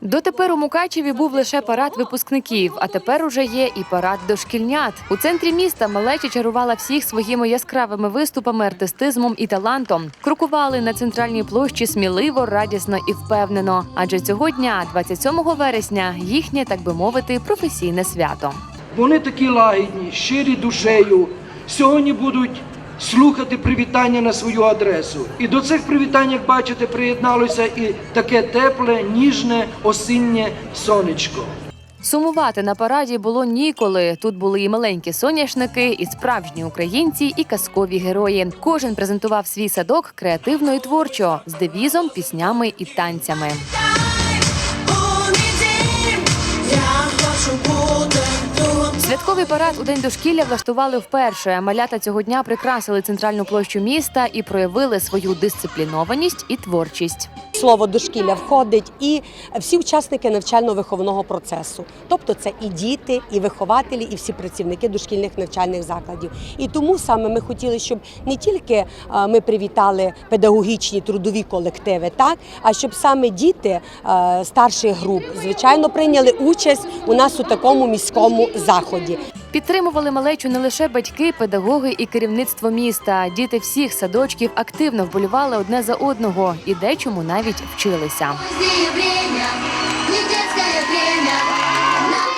Дотепер у Мукачеві був лише парад випускників, а тепер уже є і парад дошкільнят. У центрі міста малеча чарувала всіх своїми яскравими виступами, артистизмом і талантом. Крокували на центральній площі сміливо, радісно і впевнено. Адже цього дня, 27 вересня, їхнє, так би мовити, професійне свято. Вони такі лагідні, щирі душею. Сьогодні будуть слухати привітання на свою адресу. І до цих привітань, як бачите, приєдналося і таке тепле, ніжне осіннє сонечко. Сумувати на параді було ніколи. Тут були і маленькі соняшники, і справжні українці, і казкові герої. Кожен презентував свій садок креативно і творчо з девізом, піснями і танцями. Святковий парад у день дошкілля влаштували вперше. Малята цього дня прикрасили центральну площу міста і проявили свою дисциплінованість і творчість. Слово дошкілля входить і всі учасники навчально-виховного процесу, тобто це і діти, і вихователі, і всі працівники дошкільних навчальних закладів. І тому саме ми хотіли, щоб не тільки е, ми привітали педагогічні трудові колективи, так а щоб саме діти е, старших груп звичайно прийняли участь у нас у такому міському заході. Підтримували малечу не лише батьки, педагоги і керівництво міста. Діти всіх садочків активно вболівали одне за одного і дечому навіть вчилися.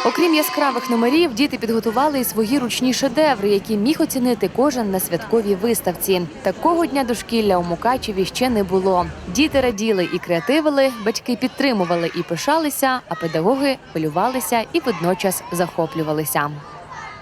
Окрім яскравих номерів, діти підготували і свої ручні шедеври, які міг оцінити кожен на святковій виставці. Такого дня дошкілля у Мукачеві ще не було. Діти раділи і креативили, батьки підтримували і пишалися, а педагоги хвилювалися і водночас захоплювалися.